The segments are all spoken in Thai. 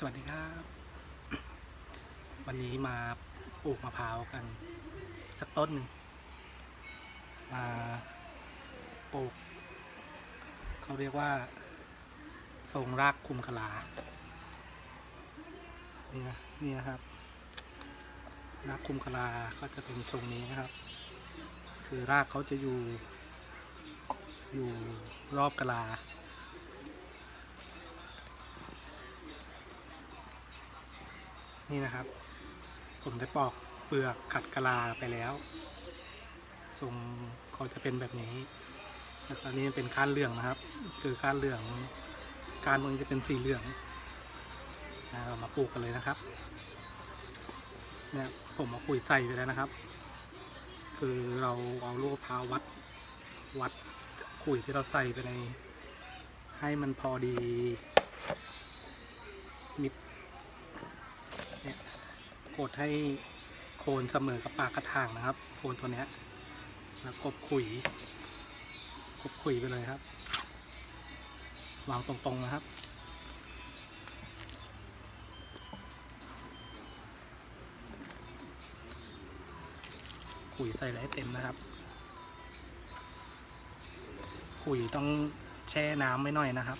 สวัสดีครับ วันนี้มาปลูกมะพร้าวกัน สักต้นหนึ่งมาปลูก เขาเรียกว่า ทรงรากคุมกะลานี่นะนี่นะครับ รากคุมกะลาก็จะเป็นทรงนี้นะครับ คือรากเขาจะอยู่ อยู่รอบกะลา นี่นะครับ ผมได้ปอกเปลือกขัดกะลาไปแล้วทรงเขาจะเป็นแบบนี้แล้วตอนนี้เป็นก้านเหลืองนะครับ คือก้านเหลืองก้านมันจะเป็นสีเหลืองนะเรามาปลูกกันเลยนะครับเนี่ยผมเอาปุ๋ยใส่ไปแล้วนะครับ คือเราเอาลูกมะพาวัดวัดขุยที่เราใส่ไปใน ให้มันพอดีมิด กดให้โคนเสมอกับปากกระถางนะครับ โคนตัวเนี้ยแล้วกบขุยกบขุยไปเลยครับ วางตรงๆนะครับขุยใส่อะให้เต็มนะครับขุยต้องแช่น้ำไว้หน่อยนะครับ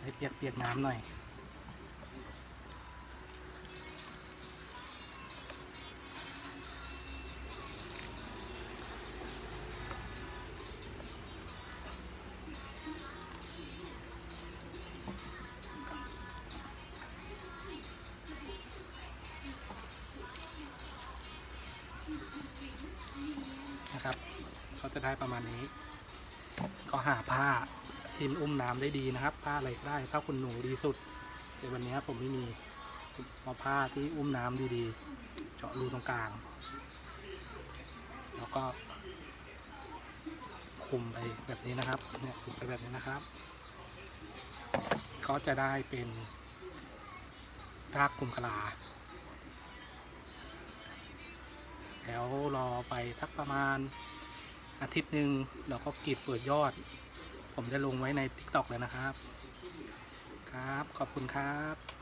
ให้เปียกๆน้ำหน่อย นะครับ เขาจะได้ประมาณนี้ ก็หาผ้าที่มันอุ้มน้ำได้ดีนะครับ ผ้าอะไรก็ได้ผ้าคุณหนูดีสุดแต่วันนี้ผมไม่มีผมเอาผ้าที่อุ้มน้ำดีๆ เจาะรูตรงกลาง แล้วก็คุมไปแบบนี้นะครับ เนี่ยคุมไปแบบนี้นะครับ ก็จะได้เป็นรากคลุมกะลา แล้วรอไปทักประมาณอาทิตย์หนึ่งเราก็กรีดเปิดยอด ผมจะลงไว้ใน t ิ k t o k เลยนะครับ ครับ ขอบคุณครับ